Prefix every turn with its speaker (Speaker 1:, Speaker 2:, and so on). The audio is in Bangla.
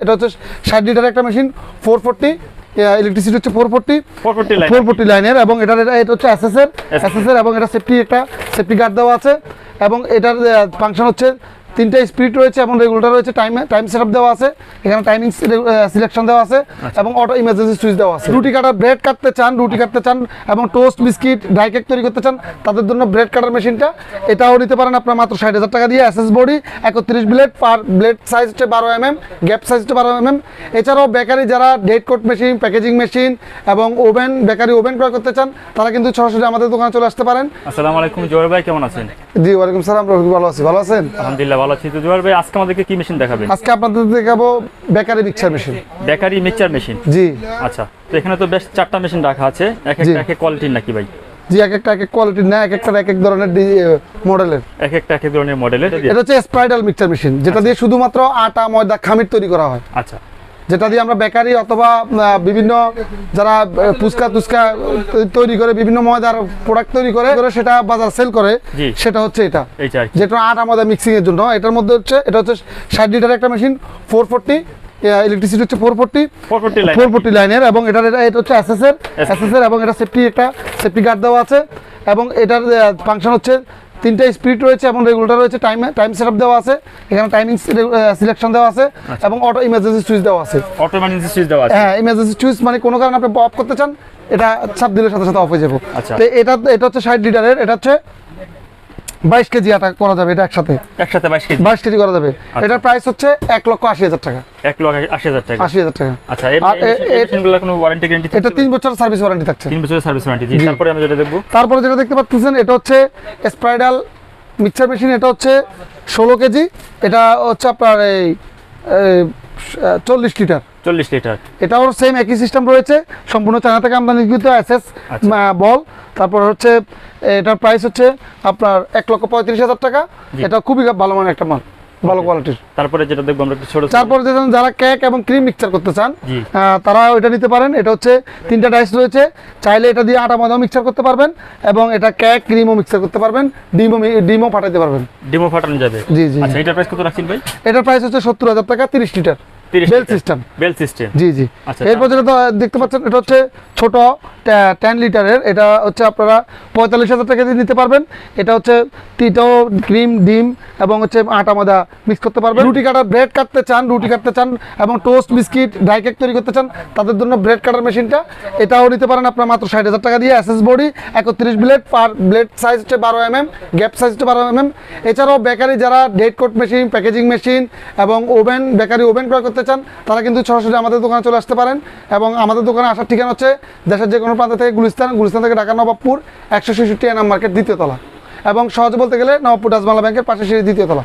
Speaker 1: এটা হচ্ছে ষাট লিটার একটা মেশিন ফোর ফোরটি ইলেকট্রিসিটি হচ্ছে four forty
Speaker 2: 440 line
Speaker 1: four forty লাইনের এবং এটার এটা এটা হচ্ছে এসএসএর এসএসএর এবং এটা সেফটি একটা সেফটি গার্ড দেওয়া আছে এবং এটার ফাংশন হচ্ছে তিনটা স্পিড রয়েছে এবং রেগুলেটর রয়েছে টাইমে টাইম সেটআপ দেওয়া আছে এখানে টাইমিং সিলেকশন দেওয়া আছে এবং অটো ইমার্জেন্সি সুইচ দেওয়া আছে। রুটি কাটার ব্রেড কাটতে চান রুটি কাটতে চান এবং টোস্ট বিস্কিট ড্রাই কেক তৈরি করতে চান তাদের জন্য ব্রেড কাটার মেশিনটা এটাও নিতে পারেন আপনার মাত্র ষাট হাজার টাকা দিয়ে। এসএস বডি একত্রিশ ব্লেড পার ব্লেড সাইজ হচ্ছে বারো এম এম গ্যাপ সাইজ হচ্ছে বারো এম এম এছাড়াও বেকারি যারা date code machine packaging machine এবং ওভেন বেকারি ওভেন ক্রয় করতে চান তারা কিন্তু সরাসরি আমাদের দোকানে চলে আসতে পারেন।
Speaker 2: আসসালামু আলাইকুম জোয়ার ভাই কেমন আছেন?
Speaker 1: জি ওয়ালাইকুম সালাম রফিক ভালো আছি। ভালো আছেন?
Speaker 2: আলহামদুলিল্লাহ ভালো তো জোয়ার ভাই আজকে আমাদেরকে কি মেশিন দেখাবেন?
Speaker 1: আজকে আপনাদের দেখাবো bakery mixer machine
Speaker 2: bakery mixer machine
Speaker 1: জি।
Speaker 2: আচ্ছা তো এখানে তো বেশ চারটা মেশিন রাখা আছে এক একটা এক কোয়ালিটির নাকি ভাই?
Speaker 1: জি এক একটা এক এক কোয়ালিটির না এক একটা এক এক ধরনের মডেলের
Speaker 2: এক একটা এক এক ধরনের মডেলের
Speaker 1: এটা হচ্ছে স্প্রাইডাল মিক্সার মেশিন যেটা দিয়ে শুধুমাত্র আটা ময়দা খামির তৈরি করা হয়।
Speaker 2: আচ্ছা।
Speaker 1: যেটা দিয়ে আমরা বেকারি অথবা বিভিন্ন যারা ফুচকা তুচকা তৈরি করে বিভিন্ন ময়দার প্রোডাক্ট তৈরি করে সেটা বাজার সেল করে সেটা হচ্ছে এটা। যেটা আটা ময়দা মিক্সিং এর জন্য। এটার মধ্যে হচ্ছে এটা হচ্ছে ষাট লিটার একটা মেশিন ফোর ফোরটি ইলেকট্রিসিটি হচ্ছে four forty
Speaker 2: 440 line
Speaker 1: four forty লাইনের এবং এটার এটা এটা হচ্ছে এসএসএর এসএসএর এবং এটা সেফটি একটা সেফটি গার্ড দেওয়া আছে এবং এটার ফাংশন হচ্ছে তিনটা স্পিড রয়েছে এবং রেগুলেটর রয়েছে টাইম টাইম সেটআপ দেওয়া আছে এখানে টাইমিং সিলেকশন দেওয়া আছে এবং অটো ইমার্জেন্সি সুইচ দেওয়া আছে।
Speaker 2: অটো ইমার্জেন্সি সুইচ দেওয়া আছে।
Speaker 1: হ্যাঁ ইমার্জেন্সি সুইচ মানে কোনো কারণে আপনি অফ করতে চান এটা চাপ দিলে সাথে সাথে অফ হয়ে যাবে।
Speaker 2: আচ্ছা।
Speaker 1: তো এটা এটা হচ্ছে ষাট লিটারের এটা হচ্ছে বাইশ কেজি আটা করা যাবে এটা একসাথে।
Speaker 2: একসাথে 22 কেজি?
Speaker 1: বাইশ কেজি করা যাবে। এটার প্রাইস হচ্ছে এক লক্ষ আশি হাজার টাকা।
Speaker 2: এক লক্ষ আশি হাজার টাকা।
Speaker 1: আশি হাজার টাকা।
Speaker 2: আচ্ছা এই
Speaker 1: আর এ- এ-
Speaker 2: মেশিনগুলোর কোনো ওয়ারেন্টি গ্যারান্টি
Speaker 1: এটা তিন বছর সার্ভিস ওয়ারেন্টি থাকছে।
Speaker 2: তিন বছরের সার্ভিস ওয়ারেন্টি জি।
Speaker 1: জি।
Speaker 2: তারপরে আমরা যেটা দেখব?
Speaker 1: তারপরে যেটা দেখতে পাচ্ছেন এটা হচ্ছে স্প্রাইডাল মিক্সার মেশিন এটা হচ্ছে ষোলো কেজি। এটা হচ্ছে আপনার এই চল্লিশ লিটার।
Speaker 2: চল্লিশ লিটার।
Speaker 1: এটাও সেম একই সিস্টেম রয়েছে সম্পূর্ণ চায়না থেকে আমদানিকৃত এসএস
Speaker 2: আচ্ছা।
Speaker 1: বল। তারপর হচ্ছে এটার প্রাইস হচ্ছে আপনার এক লক্ষ পঁয়ত্রিশ হাজার টাকা। এটা খুবই ভালো মানের একটা মাল ভালো কোয়ালিটির
Speaker 2: তারপরে যেটা দেখব আমরা একটু ছোট
Speaker 1: তারপর যেজন যারা কেক এবং ক্রিম মিক্সচার করতে চান তারা ওইটা নিতে পারেন। এটা হচ্ছে তিনটা ডাইস রয়েছে। চাইলে এটা দিয়ে আটা ময়দাও মিক্সচার করতে পারবেন এবং এটা কেক ক্রিমও মিক্সচার করতে পারবেন। ডিমও ডিমও পাঠাতে পারবেন।
Speaker 2: ডেমো ফাটানো যাবে।
Speaker 1: জি, জি।
Speaker 2: আচ্ছা এটার প্রাইস কত রাখছেন ভাই?
Speaker 1: এটার প্রাইস হচ্ছে সত্তর হাজার টাকা তিরিশ litre.
Speaker 2: 30
Speaker 1: bell. System.
Speaker 2: Bell system.
Speaker 1: জি জি।
Speaker 2: আচ্ছা,
Speaker 1: এরপর যেটা দেখতে পাচ্ছেন এটা হচ্ছে ছোট টেন লিটারের। এটা হচ্ছে আপনারা পঁয়তাল্লিশ হাজার টাকা দিয়ে নিতে পারবেন। এটা হচ্ছে তিটো ক্রিম ডিম এবং হচ্ছে আটা ময়দা মিক্স করতে পারবেন। রুটি কাটার ব্রেড কাটতে চান রুটি কাটতে চান এবং টোস্ট বিস্কিট ড্রাই কেক তৈরি করতে চান তাদের জন্য ব্রেড কাটার মেশিনটা। এটাও নিতে পারেন আপনার মাত্র ষাট হাজার টাকা দিয়ে। এসএস বডি একত্রিশ ব্লেড পার ব্লেড সাইজ হচ্ছে বারো এম এম গ্যাপ সাইজ হচ্ছে বারো এম এম এছাড়াও বেকারি যারা date code machine packaging machine এবং ওভেন বেকারি ওভেন ক্রয় করতে চান, তারা কিন্তু সরাসরি আমাদের দোকানে চলে আসতে পারেন। এবং আমাদের দোকানে আসার ঠিকানা হচ্ছে দেশের যে কোনো প্রান্ত থেকে গুলিস্তান গুলিস্তান থেকে ঢাকা নবাবপুর, একশো ছেষট্টি এনাম মার্কেট দ্বিতীয়তলা এবং সহজ বলতে গেলে নবাবপুর ডাজমালা ব্যাংকের পাশে সেই দ্বিতীয় তলা।